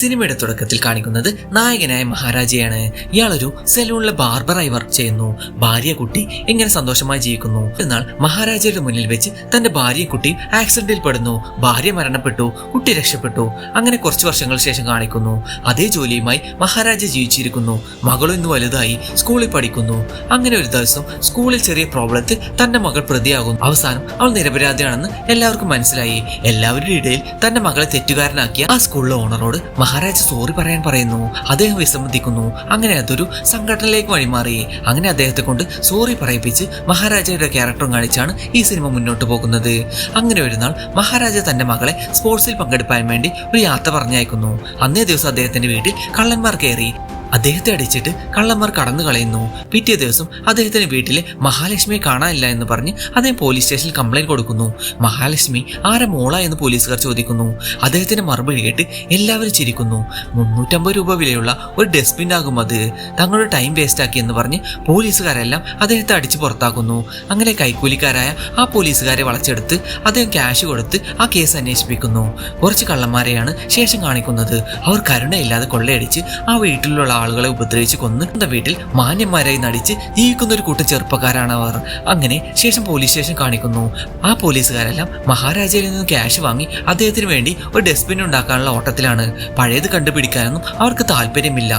സിനിമയുടെ തുടക്കത്തിൽ കാണിക്കുന്നത് നായകനായ മഹാരാജയാണ്. ഇയാളൊരു സെലൂണിലെ ബാർബറായി വർക്ക് ചെയ്യുന്നു. ഭാര്യ കുട്ടി എങ്ങനെ സന്തോഷമായി ജീവിക്കുന്നു? എന്നാൽ മഹാരാജയുടെ മുന്നിൽ വെച്ച് തന്റെ ഭാര്യയും കുട്ടി ആക്സിഡന്റിൽ പെടുന്നു. ഭാര്യ മരണപ്പെട്ടു കുട്ടി രക്ഷപ്പെട്ടു. അങ്ങനെ കുറച്ച് വർഷങ്ങൾ ശേഷം കാണിക്കുന്നു. അതേ ജോലിയുമായി മഹാരാജ ജീവിച്ചിരിക്കുന്നു. മകളും ഇന്ന് വലുതായി സ്കൂളിൽ പഠിക്കുന്നു. അങ്ങനെ ഒരു ദിവസം സ്കൂളിൽ ചെറിയ പ്രോബ്ലത്തിൽ തന്റെ മകൾ പ്രതിയാകുന്നു. അവസാനം അവൾ നിരപരാധിയാണെന്ന് എല്ലാവർക്കും മനസ്സിലായി. എല്ലാവരുടെ ഇടയിൽ തന്റെ മകളെ തെറ്റുകാരനാക്കിയ ആ സ്കൂളിലെ ഓണറോട് മഹാരാജ സോറി പറയാൻ പറയുന്നു. അദ്ദേഹം വിസമ്മതിക്കുന്നു. അങ്ങനെ അതൊരു സംഘടനയിലേക്ക് വഴിമാറി. അങ്ങനെ അദ്ദേഹത്തെ കൊണ്ട് സോറി പറയിപ്പിച്ച് മഹാരാജയുടെ ക്യാരക്ടറും കാണിച്ചാണ് ഈ സിനിമ മുന്നോട്ട് പോകുന്നത്. അങ്ങനെ ഒരു നാൾ മഹാരാജ തന്റെ മകളെ സ്പോർട്സിൽ പങ്കെടുപ്പാൻ വേണ്ടി ഒരു യാത്ര പറഞ്ഞയക്കുന്നു. അന്നേ ദിവസം അദ്ദേഹത്തിന്റെ വീട്ടിൽ കള്ളന്മാർ കയറി. അദ്ദേഹത്തെ അടിച്ചിട്ട് കള്ളന്മാർ കടന്നു കളയുന്നു. പിറ്റേ ദിവസം അദ്ദേഹത്തിന് വീട്ടിലെ മഹാലക്ഷ്മിയെ കാണാനില്ല എന്ന് പറഞ്ഞ് അദ്ദേഹം പോലീസ് സ്റ്റേഷനിൽ കംപ്ലൈന്റ് കൊടുക്കുന്നു. മഹാലക്ഷ്മി ആരെ മോള? എന്ന് പോലീസുകാർ ചോദിക്കുന്നു. അദ്ദേഹത്തിന്റെ മറുപടി കേട്ട് എല്ലാവരും ചിരിക്കുന്നു. മുന്നൂറ്റമ്പത് രൂപ വിലയുള്ള ഒരു ഡസ്റ്റ്ബിൻ ആകും അത്. തങ്ങളുടെ ടൈം വേസ്റ്റ് ആക്കി എന്ന് പറഞ്ഞ് പോലീസുകാരെല്ലാം അദ്ദേഹത്തെ അടിച്ച് പുറത്താക്കുന്നു. അങ്ങനെ കൈക്കൂലിക്കാരായ ആ പോലീസുകാരെ വളച്ചെടുത്ത് അദ്ദേഹം ക്യാഷ് കൊടുത്ത് ആ കേസ് അന്വേഷിപ്പിക്കുന്നു. കുറച്ച് കള്ളന്മാരെയാണ് ശേഷം കാണിക്കുന്നത്. അവർ കരുണയില്ലാതെ കൊള്ളയടിച്ച് ആ വീട്ടിലുള്ള ആളുകളെ ഉപദ്രവിച്ച് കൊന്ന് വീട്ടിൽ മാന്യന്മാരായി നടിച്ച് ജീവിക്കുന്ന ഒരു കൂട്ടം ചെറുപ്പക്കാരാണ് അവർ അങ്ങനെ ശേഷം പോലീസ് സ്റ്റേഷൻ കാണിക്കുന്നു. ആ പോലീസുകാരെല്ലാം മഹാരാജയിൽ നിന്ന് ക്യാഷ് വാങ്ങി അദ്ദേഹത്തിന് വേണ്ടി ഒരു ഡസ്റ്റ്ബിൻ ഉണ്ടാക്കാനുള്ള ഓട്ടത്തിലാണ്. പഴയത് കണ്ടുപിടിക്കാനൊന്നും അവർക്ക് താല്പര്യമില്ല.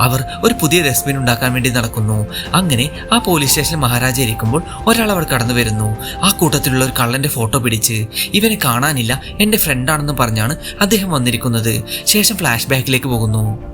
അവർ ഒരു പുതിയ ഡസ്റ്റ്ബിൻ ഉണ്ടാക്കാൻ വേണ്ടി നടക്കുന്നു. അങ്ങനെ ആ പോലീസ് സ്റ്റേഷനിൽ മഹാരാജ ഇരിക്കുമ്പോൾ ഒരാൾ അവർ കടന്നു വരുന്നു. ആ കൂട്ടത്തിലുള്ള ഒരു കള്ളന്റെ ഫോട്ടോ പിടിച്ച് ഇവനെ കാണാനില്ല എന്റെ ഫ്രണ്ടാണെന്ന് പറഞ്ഞാണ് അദ്ദേഹം വന്നിരിക്കുന്നത്. ശേഷം ഫ്ലാഷ് ബാക്കിലേക്ക് പോകുന്നു.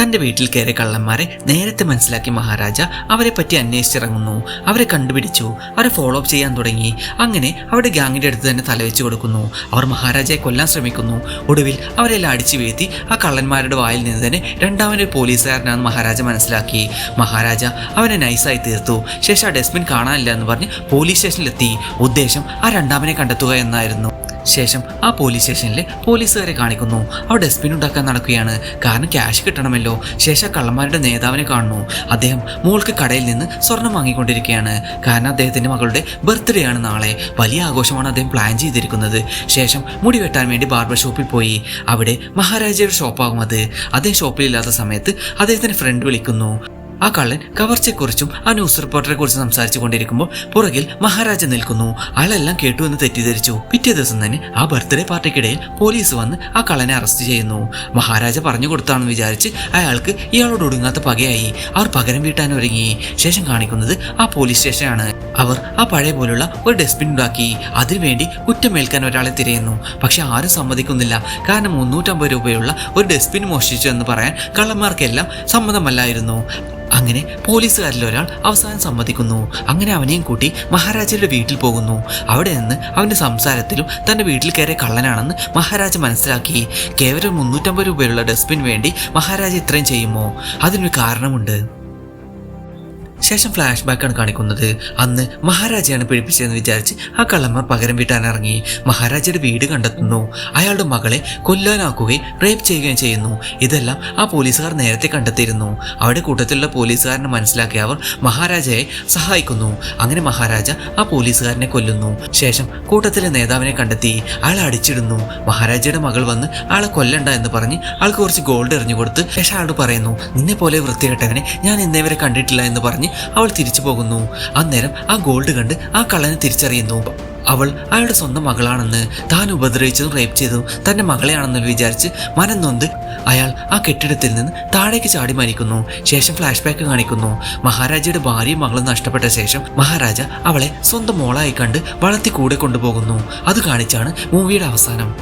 തന്റെ വീട്ടിൽ കയറിയ കള്ളന്മാരെ നേരത്തെ മനസ്സിലാക്കി മഹാരാജ അവരെ പറ്റി അന്വേഷിച്ചിറങ്ങുന്നു. അവരെ കണ്ടുപിടിച്ചു. അവരെ ഫോളോ അപ്പ് ചെയ്യാൻ തുടങ്ങി. അങ്ങനെ അവരുടെ ഗ്യാങ്ങിന്റെ അടുത്ത് തന്നെ തലവെച്ച് കൊടുക്കുന്നു. അവർ മഹാരാജയെ കൊല്ലാൻ ശ്രമിക്കുന്നു. ഒടുവിൽ അവരെല്ലാം അടിച്ചു വീഴ്ത്തി ആ കള്ളന്മാരുടെ വായിൽ നിന്ന് തന്നെ രണ്ടാമനൊരു പോലീസുകാരനാണെന്ന് മഹാരാജ മനസ്സിലാക്കി. മഹാരാജ അവനെ നൈസായി തീർത്തു. ശേഷം ആ ഡസ്റ്റ്ബിൻ കാണാനില്ല എന്ന് പറഞ്ഞ് പോലീസ് സ്റ്റേഷനിലെത്തി ഉദ്ദേശം ആ രണ്ടാമനെ കണ്ടെത്തുക എന്നായിരുന്നു. ശേഷം ആ പോലീസ് സ്റ്റേഷനിലെ പോലീസുകാരെ കാണിക്കുന്നു. അവർ ഡസ്റ്റ്ബിൻ ഉണ്ടാക്കാൻ നടക്കുകയാണ്. കാരണം ക്യാഷ് കിട്ടണമല്ലോ. ശേഷം കള്ളന്മാരുടെ നേതാവിനെ കാണുന്നു. അദ്ദേഹം മോൾക്ക് കടയിൽ നിന്ന് സ്വർണം വാങ്ങിക്കൊണ്ടിരിക്കുകയാണ്. കാരണം അദ്ദേഹത്തിന്റെ മകളുടെ ബർത്ത്ഡേ ആണ് നാളെ. വലിയ ആഘോഷമാണ് അദ്ദേഹം പ്ലാൻ ചെയ്തിരിക്കുന്നത്. ശേഷം മുടി വെട്ടാൻ വേണ്ടി ബാർബർ ഷോപ്പിൽ പോയി. അവിടെ മഹാരാജയുടെ ഷോപ്പാകും അത്. അദ്ദേഹം ഷോപ്പിലില്ലാത്ത സമയത്ത് അദ്ദേഹത്തിന്റെ ഫ്രണ്ട് വിളിക്കുന്നു. ആ കള്ളൻ കവർച്ചയെക്കുറിച്ചും ആ ന്യൂസ് റിപ്പോർട്ടറെ കുറിച്ച് സംസാരിച്ചു കൊണ്ടിരിക്കുമ്പോൾ പുറകിൽ മഹാരാജ നിൽക്കുന്നു. അയാളെല്ലാം കേട്ടു എന്ന് തെറ്റിദ്ധരിച്ചു. പിറ്റേ ദിവസം തന്നെ ആ ബർത്ത്ഡേ പാർട്ടിക്കിടയിൽ പോലീസ് വന്ന് ആ കള്ളനെ അറസ്റ്റ് ചെയ്യുന്നു. മഹാരാജ പറഞ്ഞു കൊടുത്താണെന്ന് വിചാരിച്ച് അയാൾക്ക് ഇയാളോട് ഒടുങ്ങാത്ത പകയായി. അവർ പകരം വീട്ടാൻ ഒരുങ്ങി. ശേഷം കാണിക്കുന്നത് ആ പോലീസ് സ്റ്റേഷനാണ്. അവർ ആ പഴയ പോലുള്ള ഒരു ഡസ്റ്റ്ബിൻ ഉണ്ടാക്കി. അതിനുവേണ്ടി കുറ്റമേൽക്കാൻ ഒരാളെ തിരയുന്നു. പക്ഷെ ആരും സമ്മതിക്കുന്നില്ല. കാരണം മുന്നൂറ്റമ്പത് രൂപയുള്ള ഒരു ഡസ്റ്റ്ബിൻ മോഷ്ടിച്ചു എന്ന് പറയാൻ കള്ളന്മാർക്കെല്ലാം സമ്മതമല്ലായിരുന്നു. അങ്ങനെ പോലീസുകാരിൽ ഒരാൾ അവസാനം സമ്മതിക്കുന്നു. അങ്ങനെ അവനെയും കൂട്ടി മഹാരാജയുടെ വീട്ടിൽ പോകുന്നു. അവിടെ നിന്ന് അവന്റെ സംസാരത്തിലും തന്റെ വീട്ടിൽ കയറിയ കള്ളനാണെന്ന് മഹാരാജ മനസ്സിലാക്കി. കേവലം മുന്നൂറ്റമ്പത് രൂപയുള്ള ഡസ്റ്റ്ബിൻ വേണ്ടി മഹാരാജ ഇത്രയും ചെയ്യുമോ? അതിനൊരു കാരണമുണ്ട്. ശേഷം ഫ്ലാഷ് ബാക്കാണ് കാണിക്കുന്നത്. അന്ന് മഹാരാജയാണ് പിടിപ്പിച്ചതെന്ന് വിചാരിച്ച് ആ കള്ളന്മാർ പകരം വീട്ടാൻ ഇറങ്ങി മഹാരാജയുടെ വീട് കണ്ടെത്തുന്നു. അയാളുടെ മകളെ കൊല്ലാനാക്കുകയും റേപ്പ് ചെയ്യുകയും ചെയ്യുന്നു. ഇതെല്ലാം ആ പോലീസുകാർ നേരത്തെ കണ്ടെത്തിയിരുന്നു. അവിടെ കൂട്ടത്തിലുള്ള പോലീസുകാരനെ മനസ്സിലാക്കി അവർ മഹാരാജയെ സഹായിക്കുന്നു. അങ്ങനെ മഹാരാജ ആ പോലീസുകാരനെ കൊല്ലുന്നു. ശേഷം കൂട്ടത്തിലെ നേതാവിനെ കണ്ടെത്തി. അയാളെ അടിച്ചിടുന്നു. മഹാരാജയുടെ മകൾ വന്ന് ആളെ കൊല്ലണ്ട എന്ന് പറഞ്ഞ് ആൾക്ക് കുറച്ച് ഗോൾഡ് എറിഞ്ഞു കൊടുത്ത് ശേഷം ആളോട് പറയുന്നു നിന്നെ പോലെ വൃത്തികെട്ടവനെ ഞാൻ ഇന്നേവരെ കണ്ടിട്ടില്ല എന്ന് പറഞ്ഞ് അവൾ തിരിച്ചു പോകുന്നു. അന്നേരം ആ ഗോൾഡ് കണ്ട് ആ കള്ളനെ തിരിച്ചറിയുന്നു. അവൾ അയാളുടെ സ്വന്തം മകളാണെന്ന് താൻ ഉപദ്രവിച്ചതും റേപ്പ് ചെയ്തതും തന്റെ മകളെയാണെന്ന് വിചാരിച്ച് മനം നൊന്ത് അയാൾ ആ കെട്ടിടത്തിൽ നിന്ന് താഴേക്ക് ചാടി മരിക്കുന്നു. ശേഷം ഫ്ലാഷ് ബാക്ക് കാണിക്കുന്നു. മഹാരാജയുടെ ഭാര്യയും മകളും നഷ്ടപ്പെട്ട ശേഷം മഹാരാജ അവളെ സ്വന്തം മോളായി കണ്ട് വളർത്തി കൂടെ കൊണ്ടുപോകുന്നു. അത് കാണിച്ചാണ് മൂവിയുടെ അവസാനം.